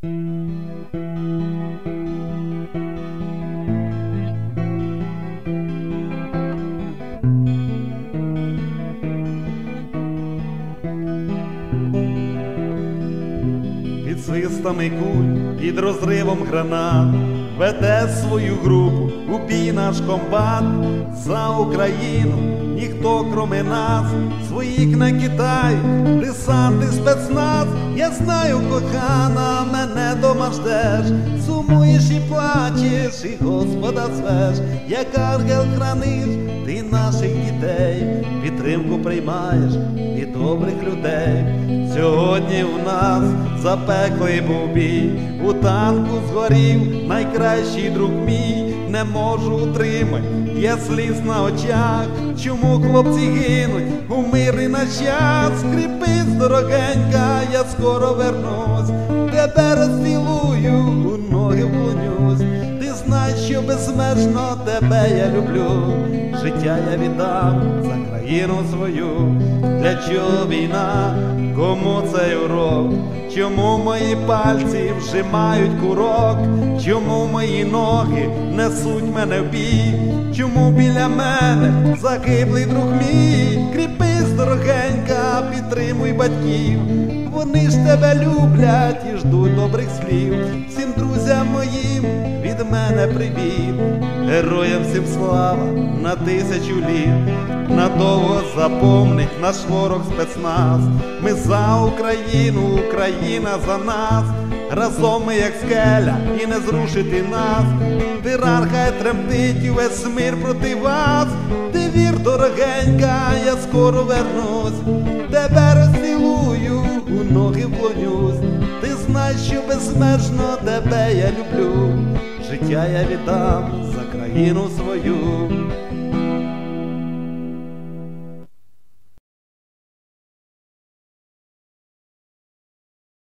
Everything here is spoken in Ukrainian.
Під свистами куль, під розривом гранат, веде свою групу у бій наш комбат. За Україну, ніхто кроме нас, своїх не Китай, десанти спецназ, я знаю, кохана, мене дома ждеш, сумуєш і плачеш, і Господа звеш, як ангел храниш, ти наших дітей, підтримку приймаєш від добрих людей. Сьогодні у нас запеклий був бій, у танку згорів найкращий друг мій, не можу утримать, я сліз на очах. Чому хлопці гинуть у мирний наш час? Скріпись, дорогенька, я скоро вернусь, тебе розцілую, у ноги вклонюсь. Знай, що безмежно тебе я люблю, життя я віддам за країну свою, для чого війна, кому цей урок, чому мої пальці вжимають курок, чому мої ноги несуть мене в бій, чому біля мене загиблий друг мій, кріпись, дорогенька, підтримуй батьків, вони ж тебе люблять і ждуть добрих слів, всім друзям моїм від мене привіт, героям всім слава на тисячу літ, надовго запомнить наш ворог спецназ. Ми за Україну, Україна за нас. Разом ми як скеля і не зрушити нас. Тиран хай тремтить і весь мир проти вас. Ти вір, дорогенька, я скоро вернусь, тебе розцілую, у ноги вклонюсь. Ти знай, що безмежно тебе я люблю. Життя я віддам за країну свою.